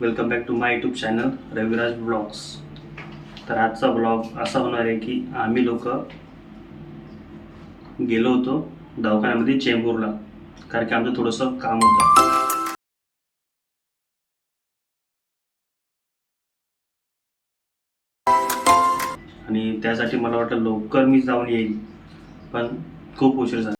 Welcome back to my YouTube channel Raviraj blogs तर आजचा blog असा होणार आहे की आम्ही लोक गेलो होतो दवाखान्यामध्ये चेंबूरला कारण की आमचं थोडंसं काम होतं. आणि त्यासाठी मला वाटलं लवकर मी जाऊन येईल पण खूप उशीर झाला.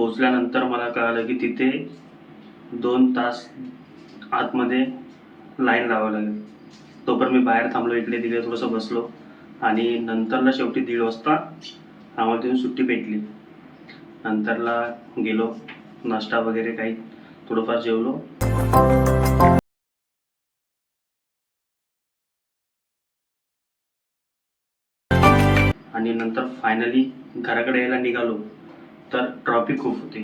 पोचल्यानंतर मला कळालं की तिथे दोन तास आतमध्ये लाईन लावावं लागेल. तोपर्यंत मी बाहेर थांबलो इकडे तिकडे थोडंसं बसलो आणि नंतरला शेवटी दीड वाजता आम्हाला तिथून सुट्टी भेटली. नंतरला गेलो नाश्ता वगैरे काही थोडंफार जेवलो. आणि नंतर फायनली घराकडे यायला निघालो. तर ट्रॉफी खूप होती.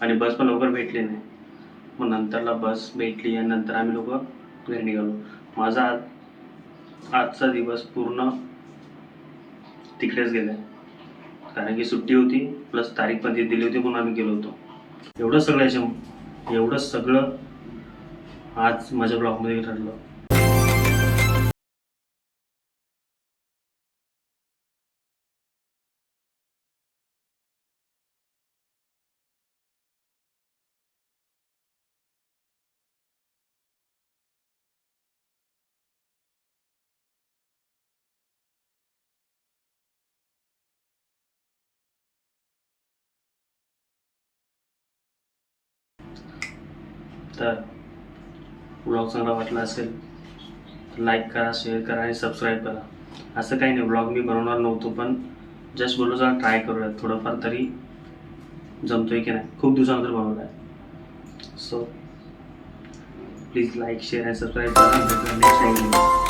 आणि बस पण लवकर भेटली नाही. मग नंतरला बस भेटली आणि नंतर आम्ही लोक घरी निघालो. माझा आज आजचा दिवस पूर्ण तिकडेच गेला. कारण की सुट्टी होती प्लस तारीख पण ती दिली होती म्हणून आम्ही गेलो होतो. एवढं सगळं याच्या एवढं सगळं आज माझ्या ब्लॉगमध्ये ठरलं तर ब्लॉग चांगला वाटला असेल तर लाईक करा शेअर करा आणि सबस्क्राईब करा. असं काही नाही ब्लॉग मी बनवणार नव्हतो पण जस्ट बोलू जरा ट्राय करूया थोडंफार तरी जमतोय की नाही. खूप दिवसानंतर बनवलं आहे so please like share and subscribe करा नेक्स्ट